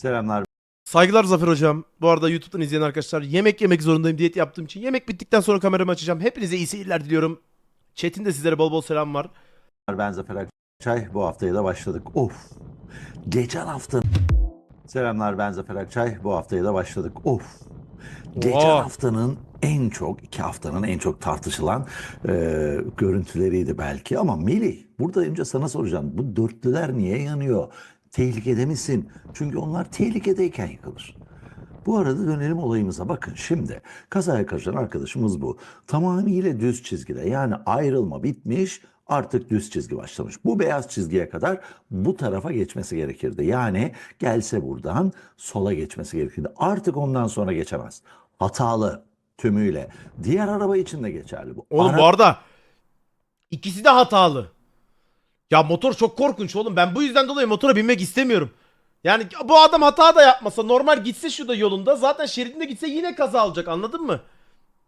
Selamlar Saygılar Zafer Hocam. Bu arada YouTube'dan izleyen arkadaşlar yemek yemek zorundayım diyet yaptığım için. Yemek bittikten sonra kameramı açacağım. Hepinize iyi seyirler diliyorum. Chat'in de sizlere bol bol selam var. ben Zafer Akçay. Bu haftaya da başladık. Of. Geçen hafta. Selamlar ben Zafer Akçay. Bu haftaya da başladık. Of. Geçen Oha. haftanın en çok, iki haftanın en çok tartışılan e, görüntüleriydi belki. Ama Melih, burada önce sana soracağım. Bu dörtlüler niye yanıyor? Tehlikede misin? Çünkü onlar tehlikedeyken yıkılır. Bu arada dönelim olayımıza. Bakın şimdi kazaya karışan arkadaşımız bu. Tamamıyla düz çizgide yani ayrılma bitmiş artık düz çizgi başlamış. Bu beyaz çizgiye kadar bu tarafa geçmesi gerekirdi. Yani gelse buradan sola geçmesi gerekirdi. Artık ondan sonra geçemez. Hatalı tümüyle. Diğer araba için de geçerli bu. Oğlum Ara- bu arada ikisi de hatalı. Ya motor çok korkunç oğlum. Ben bu yüzden dolayı motora binmek istemiyorum. Yani bu adam hata da yapmasa normal gitse şurada yolunda zaten şeridinde gitse yine kaza alacak anladın mı?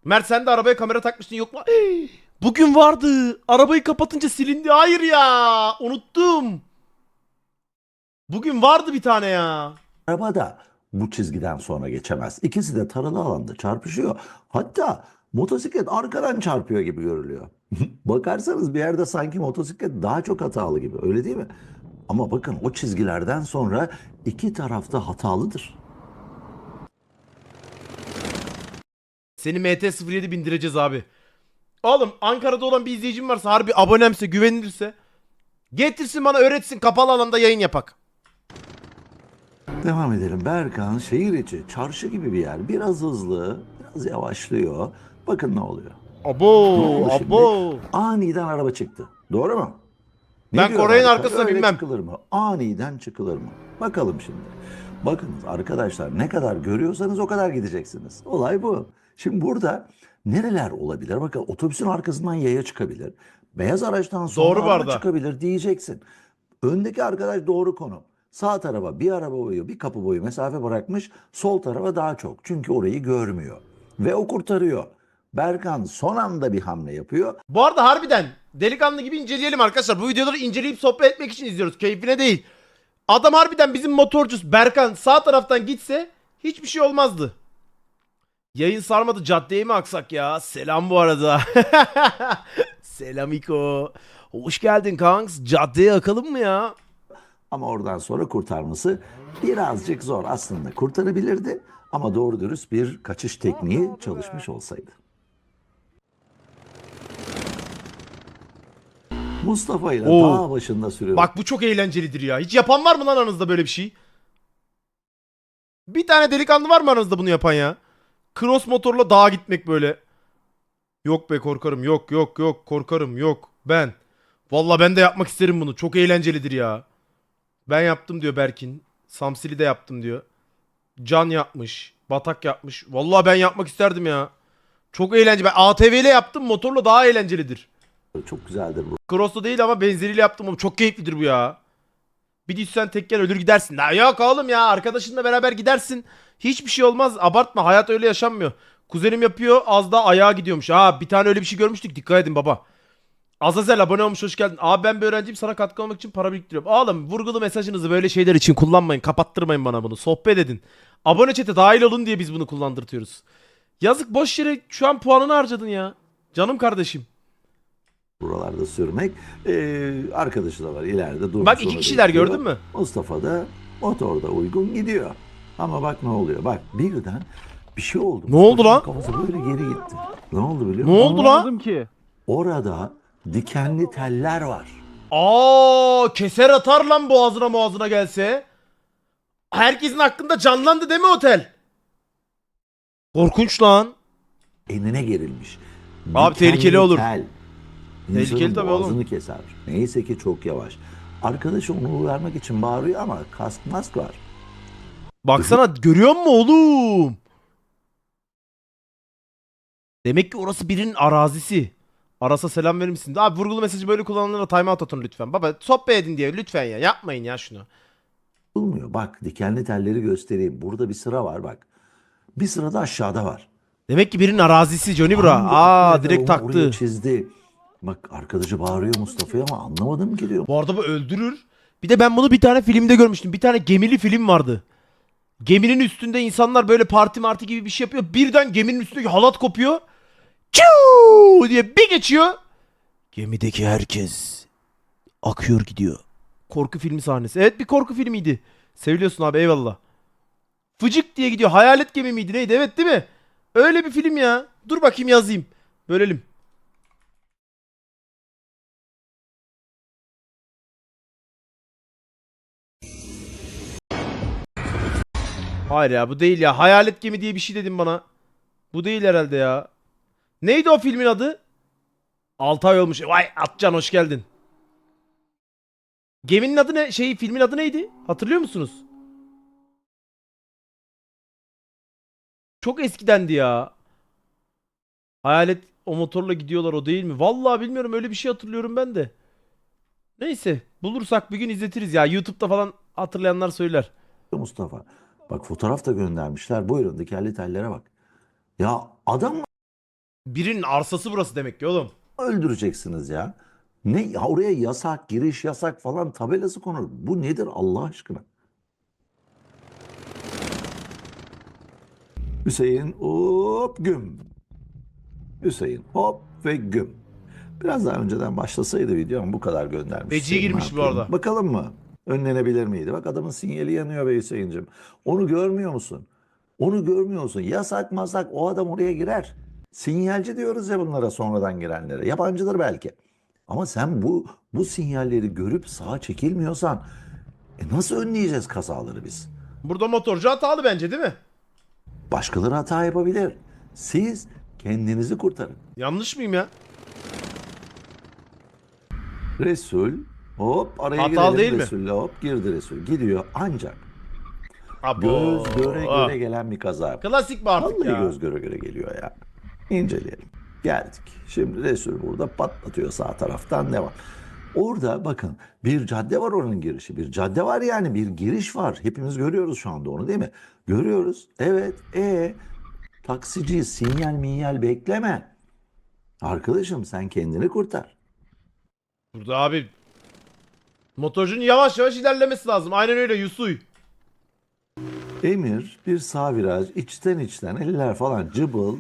Mert sen de arabaya kamera takmıştın yok mu? Bugün vardı. Arabayı kapatınca silindi. Hayır ya. Unuttum. Bugün vardı bir tane ya. Araba da bu çizgiden sonra geçemez. İkisi de taralı alanda çarpışıyor. Hatta motosiklet arkadan çarpıyor gibi görülüyor. Bakarsanız bir yerde sanki motosiklet daha çok hatalı gibi öyle değil mi? Ama bakın o çizgilerden sonra iki tarafta hatalıdır. Seni MT-07 bindireceğiz abi. Oğlum Ankara'da olan bir izleyicim varsa harbi abonemse güvenilirse getirsin bana öğretsin kapalı alanda yayın yapak. Devam edelim. Berkan şehir içi çarşı gibi bir yer. Biraz hızlı, biraz yavaşlıyor. Bakın ne oluyor. Abo şimdi? abo. Aniden araba çıktı. Doğru mu? Ne Ben diyor Koray'ın harita? arkasına Öyle binmem. çıkılır mı? Aniden çıkılır mı? Bakalım şimdi. Bakınız arkadaşlar ne kadar görüyorsanız o kadar gideceksiniz. Olay bu. Şimdi burada nereler olabilir? Bakın otobüsün arkasından yaya çıkabilir. Beyaz araçtan sonra Doğru bu araba arada. çıkabilir diyeceksin. Öndeki arkadaş doğru konum. Sağ tarafa bir araba boyu, bir kapı boyu mesafe bırakmış. Sol tarafa daha çok. Çünkü orayı görmüyor. Ve o kurtarıyor. Berkan son anda bir hamle yapıyor. Bu arada harbiden delikanlı gibi inceleyelim arkadaşlar. Bu videoları inceleyip sohbet etmek için izliyoruz. Keyfine değil. Adam harbiden bizim motorcus Berkan sağ taraftan gitse hiçbir şey olmazdı. Yayın sarmadı caddeye mi aksak ya? Selam bu arada. Selam İko. Hoş geldin kanks. Caddeye akalım mı ya? Ama oradan sonra kurtarması birazcık zor. Aslında kurtarabilirdi ama doğru dürüst bir kaçış tekniği çalışmış olsaydı. Mustafa ile Oo. dağ başında sürüyor. Bak bu çok eğlencelidir ya. Hiç yapan var mı lan aranızda böyle bir şey? Bir tane delikanlı var mı aranızda bunu yapan ya? Cross motorla dağa gitmek böyle. Yok be korkarım. Yok yok yok korkarım. Yok ben. Valla ben de yapmak isterim bunu. Çok eğlencelidir ya. Ben yaptım diyor Berkin. Samsili de yaptım diyor. Can yapmış. Batak yapmış. Valla ben yapmak isterdim ya. Çok eğlenceli. Ben ATV ile yaptım. Motorla daha eğlencelidir. Çok güzeldir bu. Cross'ta değil ama benzeriyle yaptım oğlum. Çok keyiflidir bu ya. Bir düşsen tekken ölür gidersin. Ya yok oğlum ya arkadaşınla beraber gidersin. Hiçbir şey olmaz. Abartma hayat öyle yaşanmıyor. Kuzenim yapıyor az da ayağa gidiyormuş. Ha bir tane öyle bir şey görmüştük dikkat edin baba. Azazel abone olmuş hoş geldin. Abi ben bir öğrenciyim sana katkı olmak için para biriktiriyorum. Oğlum vurgulu mesajınızı böyle şeyler için kullanmayın. Kapattırmayın bana bunu. Sohbet edin. Abone çete dahil olun diye biz bunu kullandırtıyoruz. Yazık boş yere şu an puanını harcadın ya. Canım kardeşim. Buralarda sürmek. Ee, arkadaşı da var ileride durmuş. Bak iki kişiler bekliyor. gördün mü? Mustafa da motorda uygun gidiyor. Ama bak ne oluyor. Bak birden bir şey oldu. Ne oldu lan? Kafası böyle geri gitti. Ne oldu biliyor Ne musun? oldu lan? Ki. Orada dikenli teller var. Aa keser atar lan boğazına boğazına gelse. Herkesin hakkında canlandı değil mi otel? Korkunç lan. Enine gerilmiş. Abi Dikenli tehlikeli olur. Tel. Tehlikeli İnsanın tabii oğlum. boğazını keser. Neyse ki çok yavaş. Arkadaşı onu uyarmak için bağırıyor ama kask mask var. Baksana görüyor musun oğlum? Demek ki orası birinin arazisi. Arasa selam verir misin? Abi vurgulu mesajı böyle kullananlara timeout atın lütfen. Baba sohbet edin diye lütfen ya. Yapmayın ya şunu. Olmuyor. Bak dikenli telleri göstereyim. Burada bir sıra var bak. Bir sıra da aşağıda var. Demek ki birinin arazisi Johnny Bra. Hangi Aa direkt eder onu taktı. çizdi. Bak arkadaşı bağırıyor Mustafa'ya ama anlamadım ki diyor. Bu arada bu öldürür. Bir de ben bunu bir tane filmde görmüştüm. Bir tane gemili film vardı. Geminin üstünde insanlar böyle parti marti gibi bir şey yapıyor. Birden geminin üstündeki halat kopuyor. Çuu diye bir geçiyor. Gemideki herkes akıyor gidiyor. Korku filmi sahnesi. Evet bir korku filmiydi. Seviliyorsun abi eyvallah. Fıcık diye gidiyor. Hayalet gemi miydi neydi? Evet değil mi? Öyle bir film ya. Dur bakayım yazayım. Bölelim. Hayır ya bu değil ya. Hayalet gemi diye bir şey dedin bana. Bu değil herhalde ya. Neydi o filmin adı? 6 ay olmuş. Vay Atcan hoş geldin. Geminin adı ne? Şey filmin adı neydi? Hatırlıyor musunuz? Çok eskidendi ya. Hayalet o motorla gidiyorlar o değil mi? Vallahi bilmiyorum öyle bir şey hatırlıyorum ben de. Neyse bulursak bir gün izletiriz ya. YouTube'da falan hatırlayanlar söyler. Mustafa. Bak fotoğraf da göndermişler. Buyurun dikenli tellere bak. Ya adam Birinin arsası burası demek ki oğlum. öldüreceksiniz ya? Ne ya oraya yasak, giriş yasak falan tabelası konur. Bu nedir Allah aşkına? Hüseyin hop güm. Hüseyin hop ve güm. Biraz daha önceden başlasaydı video ama bu kadar göndermiş. Feci Hüseyin, ne girmiş bu yapalım? arada. Bakalım mı? Önlenebilir miydi? Bak adamın sinyali yanıyor be Hüseyin'cim. Onu görmüyor musun? Onu görmüyor musun? Yasak masak o adam oraya girer. Sinyalci diyoruz ya bunlara sonradan girenlere. Yabancıdır belki. Ama sen bu bu sinyalleri görüp sağa çekilmiyorsan e nasıl önleyeceğiz kazaları biz? Burada motorcu hatalı bence değil mi? Başkaları hata yapabilir. Siz kendinizi kurtarın. Yanlış mıyım ya? Resul hop araya Hatalı girelim değil mi? Resul'le hop girdi Resul. Gidiyor ancak Abo. göz göre Ah. göre gelen bir kaza. Klasik mi artık Vallahi ya? göz göre göre geliyor ya. İnceleyelim. Geldik. Şimdi Resul burada patlatıyor sağ taraftan devam. Orada bakın bir cadde var oranın girişi. Bir cadde var yani bir giriş var. Hepimiz görüyoruz şu anda onu değil mi? Görüyoruz. Evet. E taksici sinyal minyal bekleme. Arkadaşım sen kendini kurtar. Burada abi motorcunun yavaş yavaş ilerlemesi lazım. Aynen öyle Yusuy. Emir bir sağ viraj içten içten eller falan cıbıl.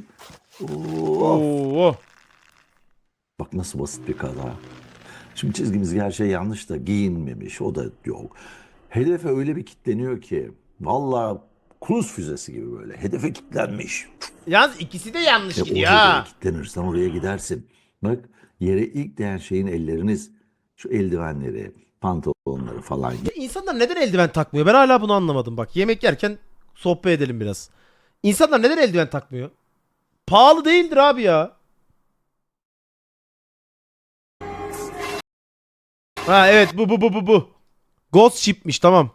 Oo. Bak nasıl basit bir kaza. Şimdi çizgimiz gerçeği yanlış da giyinmemiş o da yok. Hedefe öyle bir kitleniyor ki vallahi kruz füzesi gibi böyle hedefe kitlenmiş. Yalnız ikisi de yanlış E, gidiyor ha. kitlenirsen oraya gidersin. Bak yere ilk değen şeyin elleriniz şu eldivenleri, pantolonları falan. İnsanlar neden eldiven takmıyor? Ben hala bunu anlamadım bak. Yemek yerken sohbet edelim biraz. İnsanlar neden eldiven takmıyor? Pahalı değildir abi ya. Ha evet bu bu bu bu bu. Ghost ship'miş tamam.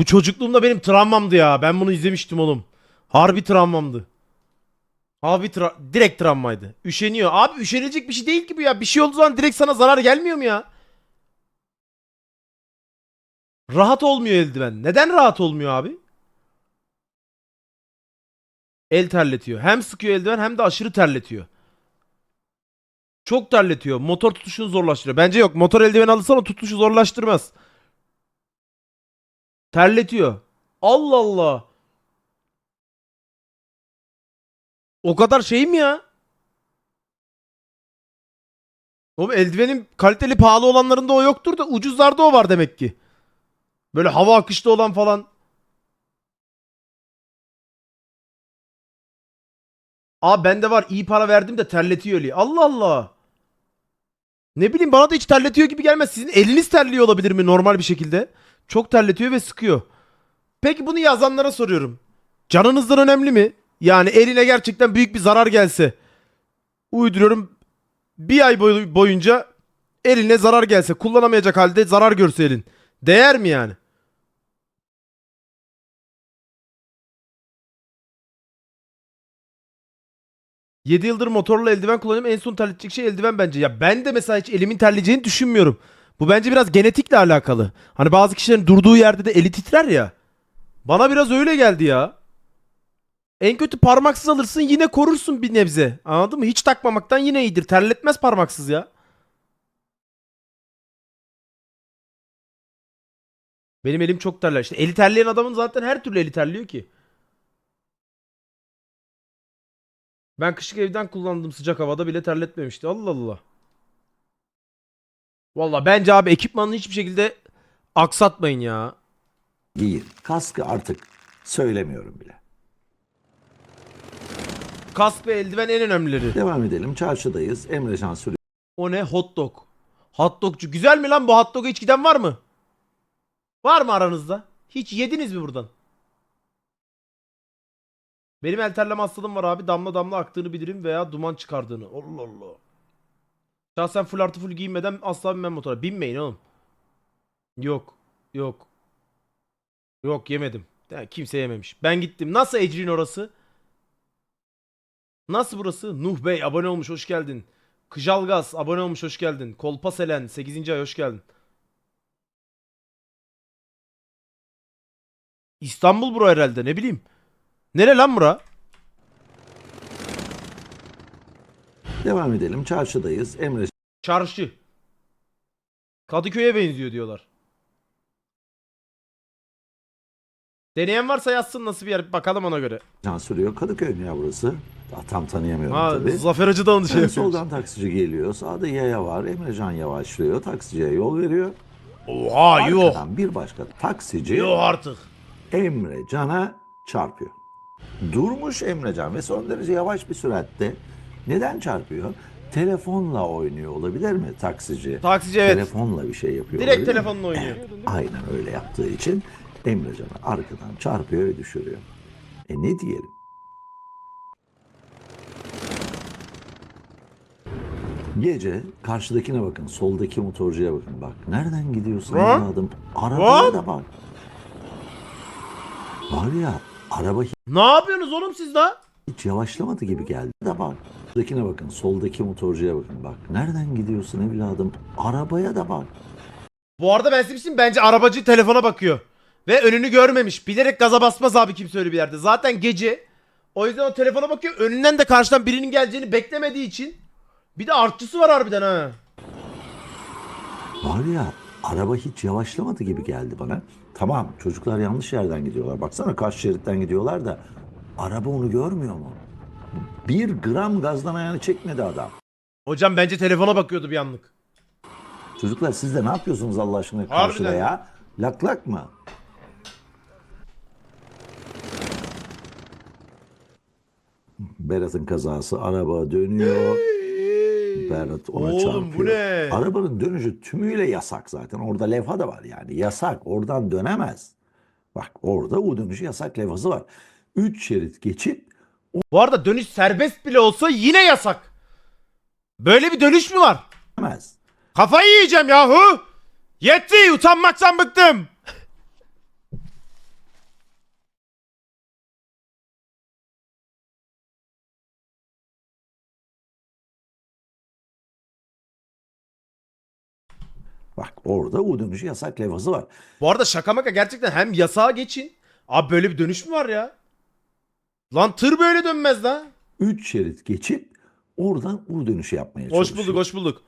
Bu çocukluğumda benim travmamdı ya. Ben bunu izlemiştim oğlum. Harbi travmamdı. Abi tra- direkt travmaydı. Üşeniyor. Abi üşenilecek bir şey değil ki bu ya. Bir şey olduğu zaman direkt sana zarar gelmiyor mu ya? Rahat olmuyor eldiven. Neden rahat olmuyor abi? El terletiyor. Hem sıkıyor eldiven hem de aşırı terletiyor. Çok terletiyor. Motor tutuşunu zorlaştırıyor. Bence yok. Motor eldiven alırsan o tutuşu zorlaştırmaz. Terletiyor. Allah Allah. O kadar şey mi ya? Oğlum eldivenin kaliteli pahalı olanlarında o yoktur da ucuzlarda o var demek ki. Böyle hava akışlı olan falan. Aa bende var iyi para verdim de terletiyor. Allah Allah. Ne bileyim bana da hiç terletiyor gibi gelmez. Sizin eliniz terliyor olabilir mi normal bir şekilde? Çok terletiyor ve sıkıyor. Peki bunu yazanlara soruyorum. Canınızdan önemli mi? Yani eline gerçekten büyük bir zarar gelse. Uyduruyorum. Bir ay boy- boyunca eline zarar gelse. Kullanamayacak halde zarar görse elin. Değer mi yani? Yedi yıldır motorla eldiven kullanıyorum. En son terletecek şey eldiven bence. Ya ben de mesela hiç elimin terleyeceğini düşünmüyorum. Bu bence biraz genetikle alakalı. Hani bazı kişilerin durduğu yerde de eli titrer ya. Bana biraz öyle geldi ya. En kötü parmaksız alırsın yine korursun bir nebze. Anladın mı? Hiç takmamaktan yine iyidir. Terletmez parmaksız ya. Benim elim çok terler. İşte eli terleyen adamın zaten her türlü eli terliyor ki. Ben kışlık evden kullandım sıcak havada bile terletmemişti. Allah Allah. Valla bence abi ekipmanını hiçbir şekilde aksatmayın ya. giyin. Kaskı artık söylemiyorum bile. Kask ve eldiven en önemlileri. Devam edelim. Çarşıdayız. Emrecan sürüyor. O ne? Hot dog. Hot dogcu. Güzel mi lan bu hot dog'a hiç giden var mı? Var mı aranızda? Hiç yediniz mi buradan? Benim el terleme hastalığım var abi. Damla damla aktığını bilirim veya duman çıkardığını. Allah Allah. Şahsen full artı full giyinmeden asla binmem motora. Binmeyin oğlum. Yok. Yok. Yok yemedim. Kimse yememiş. Ben gittim. Nasıl Ecrin orası? Nasıl burası? Nuh Bey abone olmuş hoş geldin. Kıjalgaz abone olmuş hoş geldin. Kolpa Selen 8. ay hoş geldin. İstanbul bura herhalde ne bileyim. Nere lan bura? Devam edelim. Çarşıdayız. Emrecan Çarşı. Kadıköy'e benziyor diyorlar. Deneyen varsa yazsın nasıl bir yer bakalım ona göre. sürüyor. Kadıköy mü ya burası? Daha tam tanıyamıyorum Ha, tabii. Zafer Acıdağ'ın şey En yapıyor. soldan taksici geliyor. Sağda yaya var. Emrecan yavaşlıyor. Taksiciye yol veriyor. Oha yok. Arkadan bir başka taksici Yok artık. Emrecan'a çarpıyor. Durmuş Emrecan ve son derece yavaş bir süratte. Neden çarpıyor? Telefonla oynuyor olabilir mi taksici? Taksici evet. Telefonla bir şey yapıyor Direkt olabilir mi? telefonla oynuyor. Aynen öyle yaptığı için Emrecan'ı arkadan çarpıyor ve düşürüyor. E ne diyelim? Gece karşıdakine bakın, soldaki motorcuya bakın. Bak nereden gidiyorsun Lan? evladım? Arabaya da bak. Var ya araba Ne yapıyorsunuz oğlum siz daha? hiç yavaşlamadı gibi geldi. Da bak. Soldakine bakın, soldaki motorcuya bakın. Bak nereden gidiyorsun evladım? Arabaya da bak. Bu arada ben size bir şey bence arabacı telefona bakıyor. Ve önünü görmemiş. Bilerek gaza basmaz abi kimse öyle bir yerde. Zaten gece. O yüzden o telefona bakıyor. Önünden de karşıdan birinin geleceğini beklemediği için. Bir de artçısı var harbiden ha. Var ya araba hiç yavaşlamadı gibi geldi bana. Tamam çocuklar yanlış yerden gidiyorlar. Baksana karşı şeritten gidiyorlar da araba onu görmüyor mu? Bir gram gazdan ayağını çekmedi adam. Hocam bence telefona bakıyordu bir anlık. Çocuklar siz de ne yapıyorsunuz Allah aşkına karşıda Harbiden. ya? Lak lak mı? Berat'ın kazası araba dönüyor. Berat ona Oğlum çarpıyor. bu ne? Arabanın dönüşü tümüyle yasak zaten. Orada levha da var yani. Yasak. Oradan dönemez. Bak orada o dönüşü yasak levhası var. Üç şerit geçip Bu arada dönüş serbest bile olsa yine yasak. Böyle bir dönüş mü var? dönemez. Kafayı yiyeceğim yahu. Yetti utanmaktan bıktım. Bak orada o dönüşü yasak levhası var. Bu arada şaka maka gerçekten hem yasağa geçin. Abi böyle bir dönüş mü var ya? Lan tır böyle dönmez lan. Üç şerit geçip oradan U dönüşü yapmaya Hoş çalışıyor. bulduk hoş bulduk.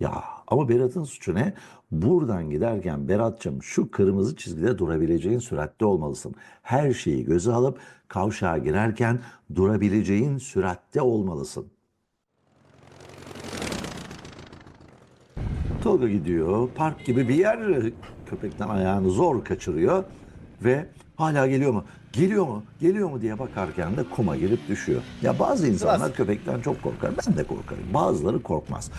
Ya ama Berat'ın suçu ne? Buradan giderken Berat'cığım şu kırmızı çizgide durabileceğin süratte olmalısın. Her şeyi göze alıp kavşağa girerken durabileceğin süratte olmalısın. Tolga gidiyor. Park gibi bir yer. Köpekten ayağını zor kaçırıyor. Ve hala geliyor mu? Geliyor mu? Geliyor mu diye bakarken de kuma girip düşüyor. Ya bazı insanlar Biraz. köpekten çok korkar. Ben de korkarım. Bazıları korkmaz.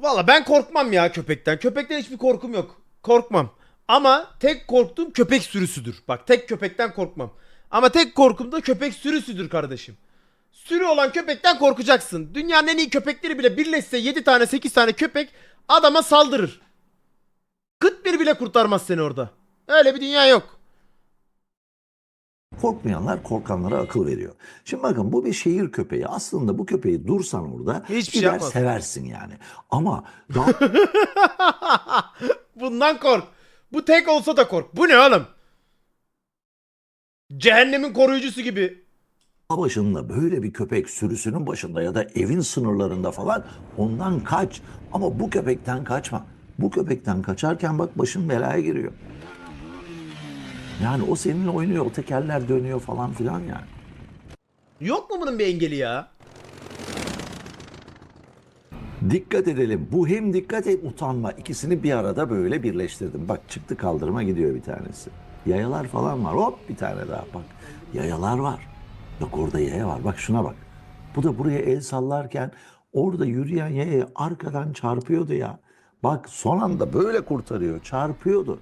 Valla ben korkmam ya köpekten. Köpekten hiçbir korkum yok. Korkmam. Ama tek korktuğum köpek sürüsüdür. Bak tek köpekten korkmam. Ama tek korkum da köpek sürüsüdür kardeşim. Sürü olan köpekten korkacaksın. Dünyanın en iyi köpekleri bile birleşse 7 tane 8 tane köpek adama saldırır. Kıt bir bile kurtarmaz seni orada. Öyle bir dünya yok. Korkmayanlar korkanlara akıl veriyor. Şimdi bakın bu bir şehir köpeği. Aslında bu köpeği dursan orada Hiçbir şey gider yapmaz. seversin yani. Ama daha Bundan kork. Bu tek olsa da kork. Bu ne oğlum? Cehennemin koruyucusu gibi. başında böyle bir köpek sürüsünün başında ya da evin sınırlarında falan ondan kaç. Ama bu köpekten kaçma. Bu köpekten kaçarken bak başın belaya giriyor. Yani o seninle oynuyor, o tekerler dönüyor falan filan yani. Yok mu bunun bir engeli ya? Dikkat edelim. Bu hem dikkat et utanma. ikisini bir arada böyle birleştirdim. Bak çıktı kaldırıma gidiyor bir tanesi. Yayalar falan var. Hop bir tane daha bak. Yayalar var. Yok orada yaya var. Bak şuna bak. Bu da buraya el sallarken orada yürüyen yayayı arkadan çarpıyordu ya. Bak son anda böyle kurtarıyor. Çarpıyordu.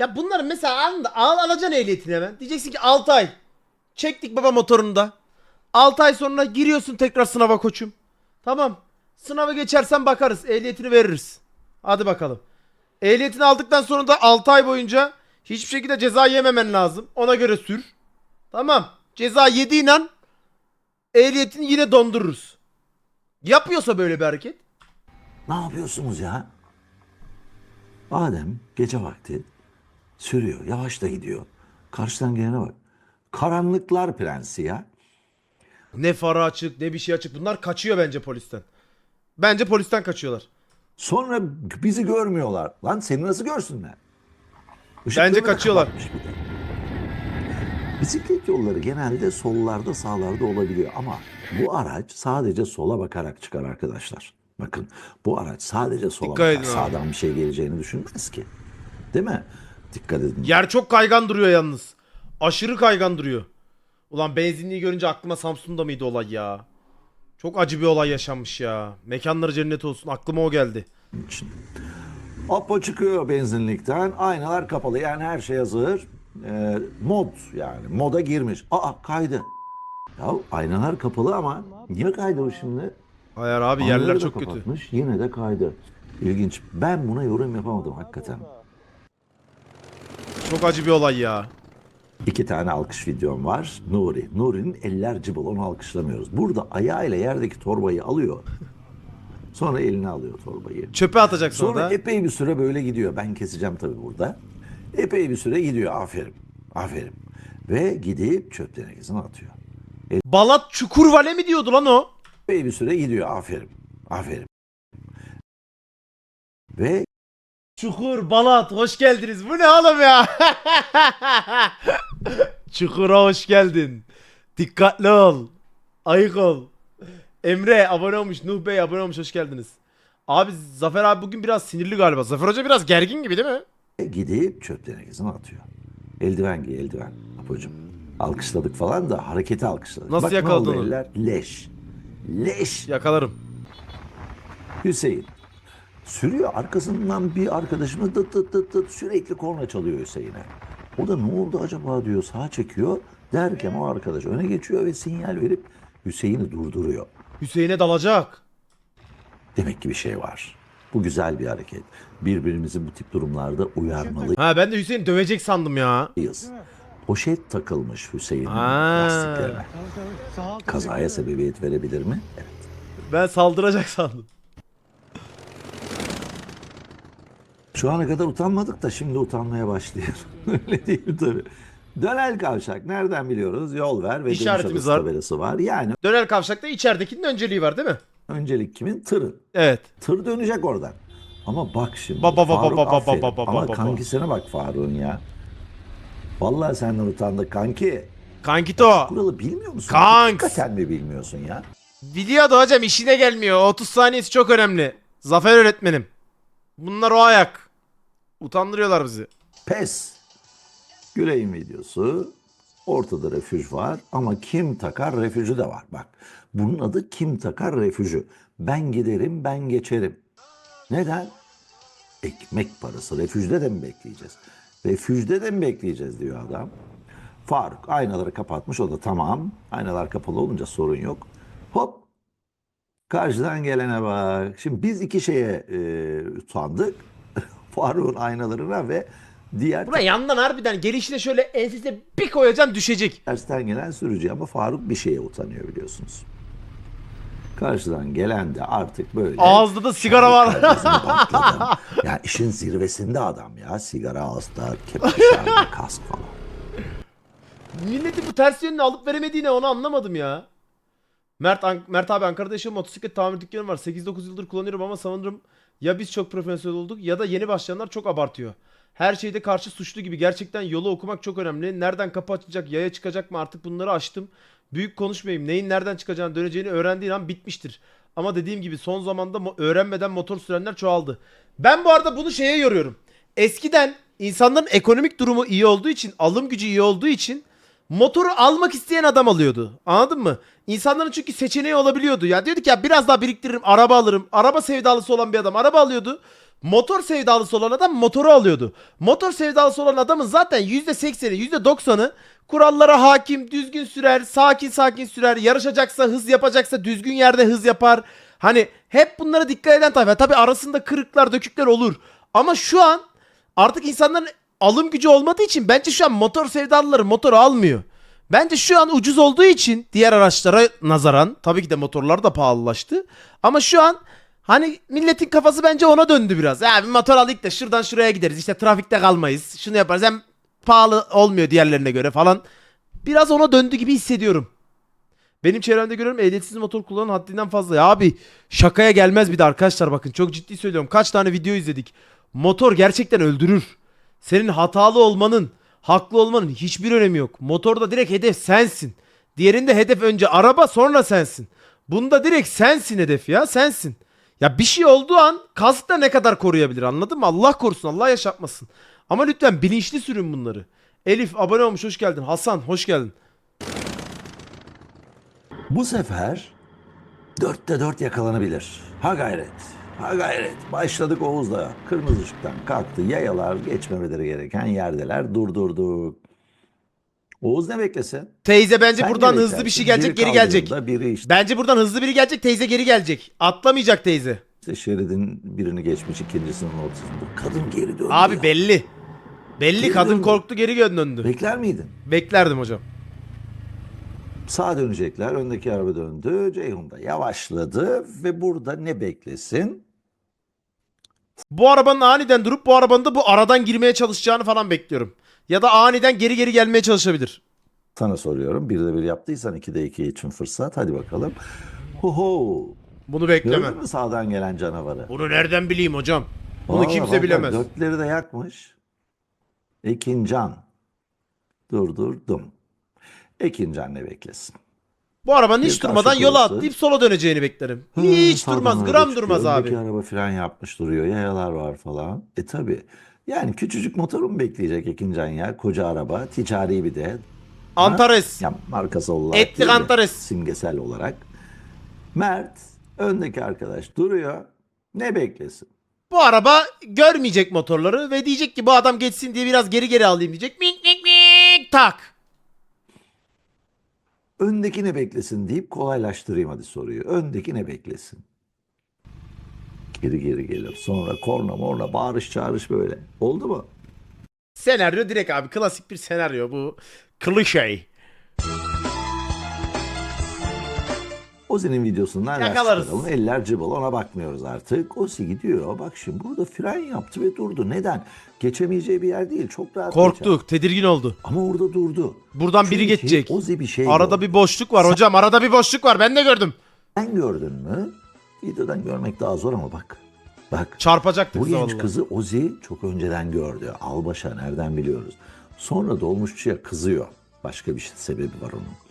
Ya bunların mesela anında al alacaksın ehliyetini hemen. Diyeceksin ki 6 ay. Çektik baba motorunda. 6 ay sonra giriyorsun tekrar sınava koçum. Tamam. Sınavı geçersen bakarız. Ehliyetini veririz. Hadi bakalım. Ehliyetini aldıktan sonra da 6 ay boyunca hiçbir şekilde ceza yememen lazım. Ona göre sür. Tamam. Ceza yediğin an ehliyetini yine dondururuz. Yapıyorsa böyle bir hareket. Ne yapıyorsunuz ya? Adem gece vakti sürüyor. Yavaş da gidiyor. Karşıdan gelene bak. Karanlıklar prensi ya. Ne farı açık ne bir şey açık. Bunlar kaçıyor bence polisten. Bence polisten kaçıyorlar. Sonra bizi görmüyorlar. Lan seni nasıl görsünler? Bence kaçıyorlar. Bisiklet yolları genelde sollarda sağlarda olabiliyor ama bu araç sadece sola bakarak çıkar arkadaşlar. Bakın bu araç sadece sola Dikkat bakar. edin abi. Sağdan bir şey geleceğini düşünmez ki. Değil mi? Dikkat edin. Yer çok kaygan duruyor yalnız. Aşırı kaygan duruyor. Ulan benzinliği görünce aklıma Samsun'da mıydı olay ya? Çok acı bir olay yaşanmış ya. Mekanları cennet olsun. Aklıma o geldi. Apo çıkıyor benzinlikten. Aynalar kapalı. Yani her şey hazır. Ee, mod yani. Moda girmiş. Aa kaydı. Ya aynalar kapalı ama niye kaydı o şimdi? Hayır abi Aynaları yerler da çok kötü. kapatmış, Yine de kaydı. İlginç. Ben buna yorum yapamadım hakikaten. Çok acı bir olay ya. İki tane alkış videom var. Nuri. Nuri'nin eller cıbıl onu alkışlamıyoruz. Burada ayağıyla yerdeki torbayı alıyor. Sonra eline alıyor torbayı. Çöpe atacak sonra, Sonra da. epey bir süre böyle gidiyor. Ben keseceğim tabii burada. Epey bir süre gidiyor. Aferin. Aferin. Ve gidip çöp tenekesine atıyor. Balat Çukurvale mi diyordu lan o? Epey bir süre gidiyor. Aferin. Aferin. Ve Çukur, Balat hoş geldiniz. Bu ne oğlum ya? Çukur'a hoş geldin. Dikkatli ol. Ayık ol. Emre abone olmuş. Nuh Bey abone olmuş. Hoş geldiniz. Abi Zafer abi bugün biraz sinirli galiba. Zafer Hoca biraz gergin gibi değil mi? gidip çöp tenekesine atıyor. Eldiven giy eldiven. Apocuğum. Alkışladık falan da hareketi alkışladık. Nasıl Bak ne yakaladın oldu onu? eller? Leş. Leş. Yakalarım. Hüseyin. Sürüyor arkasından bir arkadaşımız dıt dıt dıt dıt sürekli korna çalıyor Hüseyin'e. O da ne oldu acaba diyor sağa çekiyor. Derken o arkadaş öne geçiyor ve sinyal verip Hüseyin'i durduruyor. Hüseyin'e dalacak. Demek ki bir şey var. Bu güzel bir hareket. Birbirimizi bu tip durumlarda uyarmalıyız. Ha ben de Hüseyin dövecek sandım ya. Poşet takılmış Hüseyin'in Ha. lastiklerine. Kazaya sebebiyet verebilir mi? Evet. Ben saldıracak sandım. Şu ana kadar utanmadık da şimdi utanmaya başlıyor. Öyle değil tabii? Dönel kavşak nereden biliyoruz? Yol ver ve İşaretimiz dönüş var. tabelası var. Yani Döner kavşakta içeridekinin önceliği var değil mi? öncelik kimin? Tırın. Evet. Tır dönecek oradan. Ama bak şimdi. Ba- ba- ba- Faruk ba- ba- aferin. ba- ba- ba- Ama ba- ba. kankisine bak Faruk'un ya. Vallahi senden utandık kanki. Kankito. Kuralı bilmiyor musun? Kanks. Hakikaten mi bilmiyorsun ya? Biliyordu hocam işine gelmiyor. 30 saniyesi çok önemli. Zafer öğretmenim. Bunlar o ayak. Utandırıyorlar bizi. Pes. Güley'in videosu. Ortada refüj var ama kim takar refüjü de var. Bak bunun adı kim takar refüjü. Ben giderim ben geçerim. Neden? Ekmek parası. Refüjde de mi bekleyeceğiz? Refüjde de mi bekleyeceğiz diyor adam. Faruk aynaları kapatmış o da tamam. Aynalar kapalı olunca sorun yok. Hop Karşıdan gelene bak. Şimdi biz iki şeye e, utandık. Faruk'un aynalarına ve diğer Buna yandan harbiden gelişine şöyle ensesine bir koyacaksın düşecek. tersten gelen sürücü ama Faruk bir şeye utanıyor biliyorsunuz. Karşıdan gelen de artık böyle. Ağızda da sigara var. Patladı. ya işin zirvesinde adam ya. Sigara ağızda, kep dışarıda, kask falan. Milleti bu ters yönüne alıp veremediğine onu anlamadım ya. Mert, An- Mert abi Ankara'da yaşıyor motosiklet tamir dükkanı var. 8-9 yıldır kullanıyorum ama sanırım ya biz çok profesyonel olduk ya da yeni başlayanlar çok abartıyor. Her şeyde karşı suçlu gibi. Gerçekten yolu okumak çok önemli. Nereden kapı açılacak, yaya çıkacak mı artık bunları açtım. Büyük konuşmayayım. Neyin nereden çıkacağını döneceğini öğrendiğin an bitmiştir. Ama dediğim gibi son zamanda öğrenmeden motor sürenler çoğaldı. Ben bu arada bunu şeye yoruyorum. Eskiden insanların ekonomik durumu iyi olduğu için, alım gücü iyi olduğu için motoru almak isteyen adam alıyordu. Anladın mı? İnsanların çünkü seçeneği olabiliyordu. Ya diyorduk ya biraz daha biriktiririm, araba alırım. Araba sevdalısı olan bir adam araba alıyordu. Motor sevdalısı olan adam motoru alıyordu. Motor sevdalısı olan adamın zaten %80'i, %90'ı kurallara hakim, düzgün sürer, sakin sakin sürer. Yarışacaksa, hız yapacaksa düzgün yerde hız yapar. Hani hep bunlara dikkat eden tayfa. Tabi arasında kırıklar, dökükler olur. Ama şu an artık insanların alım gücü olmadığı için bence şu an motor sevdalıları motor almıyor. Bence şu an ucuz olduğu için diğer araçlara nazaran tabii ki de motorlar da pahalılaştı. Ama şu an hani milletin kafası bence ona döndü biraz. Ya bir motor alayım da şuradan şuraya gideriz. İşte trafikte kalmayız. Şunu yaparız. Hem pahalı olmuyor diğerlerine göre falan. Biraz ona döndü gibi hissediyorum. Benim çevremde görüyorum ehliyetsiz motor kullanan haddinden fazla. Ya abi şakaya gelmez bir de arkadaşlar bakın çok ciddi söylüyorum. Kaç tane video izledik. Motor gerçekten öldürür. Senin hatalı olmanın, haklı olmanın hiçbir önemi yok. Motorda direkt hedef sensin. Diğerinde hedef önce araba sonra sensin. Bunda direkt sensin hedef ya sensin. Ya bir şey olduğu an kask da ne kadar koruyabilir anladın mı? Allah korusun Allah yaşatmasın. Ama lütfen bilinçli sürün bunları. Elif abone olmuş hoş geldin. Hasan hoş geldin. Bu sefer dörtte dört yakalanabilir. Ha gayret. Ha gayret. Başladık Oğuz'la. Kırmızı ışıktan kalktı. Yayalar geçmemeleri gereken yerdeler. Durdurduk. Oğuz ne beklesin? Teyze bence Sen buradan ne hızlı bir beklersin? şey gelecek Biri geri gelecek. kaldırımda, Biri işte, Bence buradan hızlı biri gelecek teyze geri gelecek. Atlamayacak teyze. şeridin birini geçmiş ikincisinin ortasında. Kadın geri döndü. Abi ya. belli. Belli Geri kadın döndü. korktu geri döndü. Bekler miydin? Beklerdim hocam. Sağa dönecekler. Öndeki araba döndü. Ceyhun da yavaşladı ve burada ne beklesin? Bu arabanın aniden durup bu arabanın da bu aradan girmeye çalışacağını falan bekliyorum. Ya da aniden geri geri gelmeye çalışabilir. Sana soruyorum. Bir de bir yaptıysan iki de iki için fırsat. Hadi bakalım. Ho Bunu bekleme. Gördün mü sağdan gelen canavarı? Bunu nereden bileyim hocam? Bunu Vallahi kimse vallahi bilemez. Dörtleri de yakmış. Ekincan. Durdurdum. Ekincan ne beklesin? Bu arabanın Bir hiç karşı durmadan yola korusu. atlayıp sola döneceğini beklerim. Hı, Hiç sağdan durmaz, araba gram çıkıyor. durmaz Öndeki abi. araba fren yapmış duruyor. Yayalar var falan. E tabi. Yani küçücük motoru mu bekleyecek Ekincan ya? Koca araba. Ticari bir de. Antares. Ya markası olarak Etli değil de Antares. Simgesel olarak. Mert öndeki arkadaş duruyor. Ne beklesin? Bu araba görmeyecek motorları ve diyecek ki bu adam geçsin diye biraz geri geri alayım diyecek. Mink mink mink tak. Öndeki ne beklesin deyip kolaylaştırayım hadi soruyu. Öndeki ne beklesin? Geri geri gelir. Sonra korna morna bağırış çağırış böyle. Oldu mu? Senaryo direkt abi klasik bir senaryo bu. Klişe. Ozi'nin videosundan Yakalarız. çıkaralım. Eller cıbıl ona bakmıyoruz artık. Ozi gidiyor. Bak şimdi burada fren yaptı ve durdu. Neden? Geçemeyeceği bir yer değil. Çok rahat geçer. Tedirgin oldu. Ama orada durdu. Buradan biri Çünkü geçecek. Ozi bir şey Arada gördü. bir boşluk var hocam. Arada bir boşluk var. Ben de gördüm. Sen gördün mü? Videodan görmek daha zor ama bak. Bak. Çarpacaktık Bu genç zavallı. kızı Ozi çok önceden gördü. Albaşa nereden biliyoruz. Sonra dolmuşçuya kızıyor. Başka bir şey- sebebi var onun.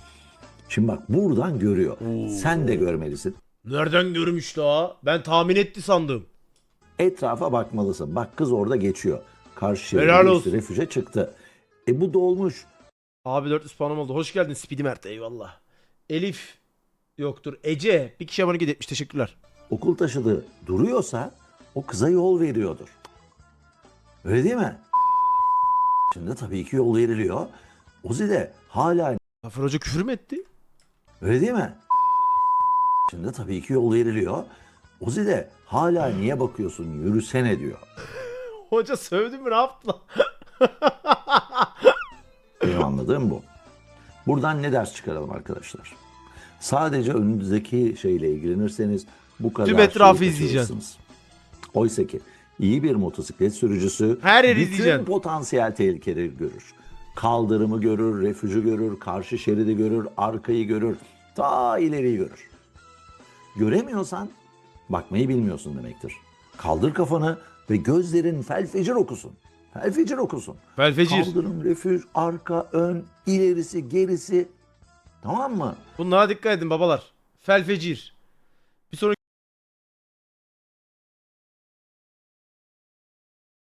Şimdi bak buradan görüyor. Sen de görmelisin. Nereden görmüş la? Ben tahmin etti sandım. Etrafa bakmalısın. Bak kız orada geçiyor. Karşı Helal olsun. refüje çıktı. E bu dolmuş. Abi 400 puanım oldu. Hoş geldin Speedy Mert. Eyvallah. Elif. Yoktur. Ece. Bir kişi abone etmiş. Teşekkürler. Okul taşıdı duruyorsa o kıza yol veriyordur. Öyle değil mi? Şimdi tabii ki yol veriliyor. Ozi de hala Zafer Hoca küfür mü etti? Öyle değil mi? Şimdi tabii ki yol veriliyor. Ozi de hala niye bakıyorsun yürüsene diyor. Hoca sövdü mü ne yaptı lan? Benim anladığım bu. Buradan ne ders çıkaralım arkadaşlar? Sadece önünüzdeki şeyle ilgilenirseniz bu kadar Tüm etrafı şeyi izleyeceksin. kaçırırsınız. Oysa ki iyi bir motosiklet sürücüsü Her yeri bütün izleyeceksin. potansiyel tehlikeleri görür. Kaldırımı görür, refüjü görür, karşı şeridi görür, arkayı görür, ta ileriyi görür. Göremiyorsan bakmayı bilmiyorsun demektir. Kaldır kafanı ve gözlerin felfecir okusun. Felfecir okusun. Felfecir. Kaldırım, refüj, arka, ön, ilerisi, gerisi. Tamam mı? Bunlara dikkat edin babalar. Felfecir.